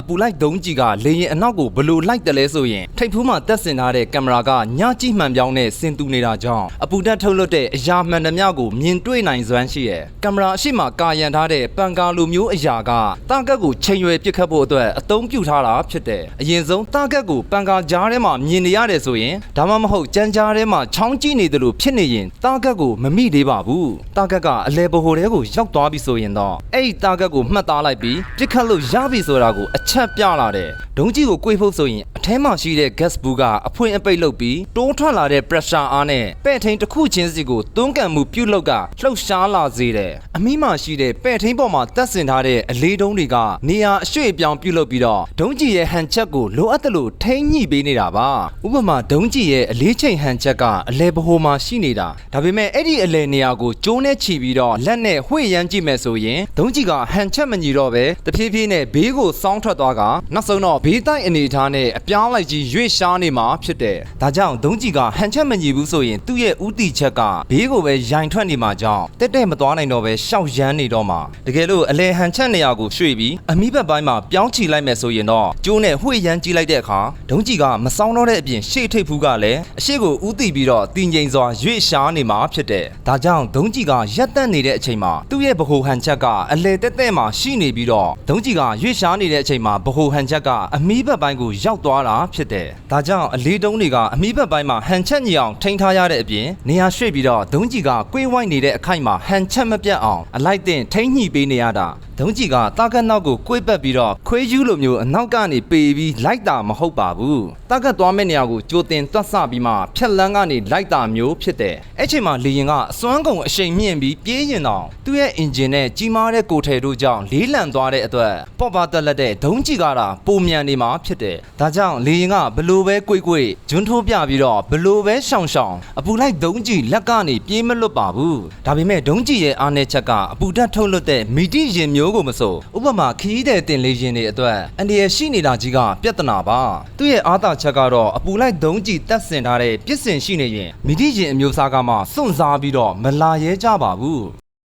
အပူလိုက်ဒုံးကြီးကလေရင်အနောက်ကိုဘလို့လိုက်တယ်လဲဆိုရင်ထိပ်ဖူးမှာတက်ဆင်ထားတဲ့ကင်မရာကညကြည့်မှန်ပြောင်းနဲ့ဆင်တူနေတာကြောင့်အပူဓာတ်ထုတ်လွှတ်တဲ့အရာမှန်သမျှကိုမြင်တွေ့နိုင်စွမ်းရှိရဲ့ကင်မရာအရှိမကာရန်ထားတဲ့ပန်ကာလိုမျိုးအရာကတာကက်ကိုချိန်ရွယ်ပစ်ခတ်ဖို့အတွက်အသုံးပြုထားတာဖြစ်တယ်အရင်ဆုံးတာကက်ကိုပန်ကာကြားထဲမှာမြင်နေရတယ်ဆိုရင်ဒါမှမဟုတ်ကြမ်းကြားထဲမှာချောင်းကြည့်နေတယ်လို့ဖြစ်နေရင်တာကက်ကိုမမိသေးပါဘူးတာကက်ကအလဲဘိုဟိုတဲကိုရောက်သွားပြီဆိုရင်တော့အဲ့ဒီတာကက်ကိုမှတ်သားလိုက်ပြီးပစ်ခတ်လို့ရပြီဆိုတာကိုအချက်ပြလာတယ် ဒုံးကြီးကို꿰ဖို့ဆိုရင်အထဲမှာရှိတဲ့ gas ဘူးကအဖွင့်အပိတ်လုပ်ပြီးတိုးထွက်လာတဲ့ pressure အားနဲ့ပဲ့ထိန်တစ်ခုချင်းစီကိုတွန်းကန်မှုပြုတ်လောက်ကလှုပ်ရှားလာစေတယ်အမိမှာရှိတဲ့ပဲ့ထိန်ပေါ်မှာတက်ဆင်ထားတဲ့အလေးတုံးတွေကနေရာအရွှေ့အပြောင်းပြုတ်လုပ်ပြီးတော့ဒုံးကြီးရဲ့ဟန်ချက်ကိုလိုအပ်တယ်လို့ထိန်းညှိပေးနေတာပါဥပမာဒုံးကြီးရဲ့အလေးချိန်ဟန်ချက်ကအလဲဘိုမှာရှိနေတာဒါပေမဲ့အဲ့ဒီအလဲနေရာကိုကျိုးနဲ့ချီပြီးတော့လက်နဲ့ဝှေ့ရမ်းကြည့်မယ်ဆိုရင်ဒုံးကြီးကဟန်ချက်မညီတော့ပဲတဖြည်းဖြည်းနဲ့ဘေးကိုစောင်းထွက်သွားကနောက်ဆုံးတော့ဘေးတိုက်အနေထားနဲ့အပြောင်းလိုက်ကြီးရွေ့ရှားနေမှာဖြစ်တယ်ဒါကြောင့်ဒုံးကြီးကဟန်ချက်မညီဘူးဆိုရင်သူ့ရဲ့ဥတီချက်ကဘေးကိုပဲရိုင်ထွက်နေမှာကြောင့်တက်တက်မသွားနိုင်တော့ပဲရှောက်ရမ်းနေတော့မှာတကယ်လို့အလဲဟန်ချက်နေရာကိုရွှေ့ပြီးအမိဘက်ပိုင်းမှာပြောင်းချီလိုက်မယ်ဆိုရင်တော့ကျိုးနဲ့ဝှေ့ရမ်းကြည့်လိုက်တဲ့အခါဒုံးကြီးကမစောင်းတော့တဲ့အပြင်ရှေ့ထိပ်ဖူးကလည်းအရှိကိုဥတီပြီးတော့တင်ငိမ်စွာရွေ့ရှားနေမှာဖြစ်တယ်ဒါကြောင့်ဒုံးကြီးကရက်တက်နေတဲ့အချိန်မှာသူ့ရဲ့ဗဟိုဟန်ချက်ကအလဲတက်တက်မှာရှိနေပြီးတော့ဒုံးကြီးကရွေ့ရှားနေတဲ့အချိန်မှာဗဟိုဟန်ချက်ကအမီးဘက်ပိုင်းကိုရောက်သွားတာဖြစ်တယ်ဒါကြောင့်အလေးတုံးတွေကအမီးဘက်ပိုင်းမှာဟန်ချက်ညီအောင်ထိန်းထားရတဲ့အပြင်နေရာရွှေ့ပြီးတော့ဒုံးကြီးကကွေးဝိုက်နေတဲ့အခိုက်မှာဟန်ချက်မပြတ်အောင်အလိုက်တင်ထိန်းညှိပေးနေရတာ ဒုံးကြီးကတာကတ်နောက်ကိုကွေးပတ်ပြီးတော့ခွေးယူးလိုမျိုးအနောက်ကနေပေပြီးလိုက်တာမဟုတ်ပါဘူးတာကတ်သွားမဲ့နေရာကိုကြိုတင်တွတ်ဆပြီးမှဖြက်လန်းကနေလိုက်တာမျိုးဖြစ်တယ်အဲ့ချိန်မှာလေရင်ကအစွမ်းကုန်အရှိန်မြင့်ပြီးပြေးရင်တော့သူ့ရဲ့အင်ဂျင်နဲ့ကြီးမားတဲ့ကိုယ်ထည်တို့ကြောင့်လေးလံသွားတဲ့အတွက်ပေါ့ပါတက်လက်တဲ့ဒုံးကြီးကတာပုံမြန်နေမှာဖြစ်တယ်ဒါကြောင့်လေရင်ကဘလို့ပဲကွေ့ကွေ့ဂျွန်းထိုးပြပြီးတော့ဘလို့ပဲရှောင်ရှောင်အပူလိုက်ဒုံးကြီးလက်ကနေပြေးမလွတ်ပါဘူးဒါပေမဲ့ဒုံးကြီးရဲ့အားနည်းချက်ကအပူဓာတ်ထုတ်လွတ်တဲ့မီတိရင်မျိုးကိုမဆိုဥပမာခီးတဲ့တင်လေးရင်တွေအတွက်အန်ဒီရရှိနေတာကြီးကပြဿနာပါသူ့ရဲ့အားသာချက်ကတော့အပူလိုက်ဒုံးကြီးတက်ဆင်ထားတဲ့ပြစ်စင်ရှိနေရင်မီတိရင်အမျိုးအစားကမှစွန့်စားပြီးတော့မလာရဲကြပါဘူး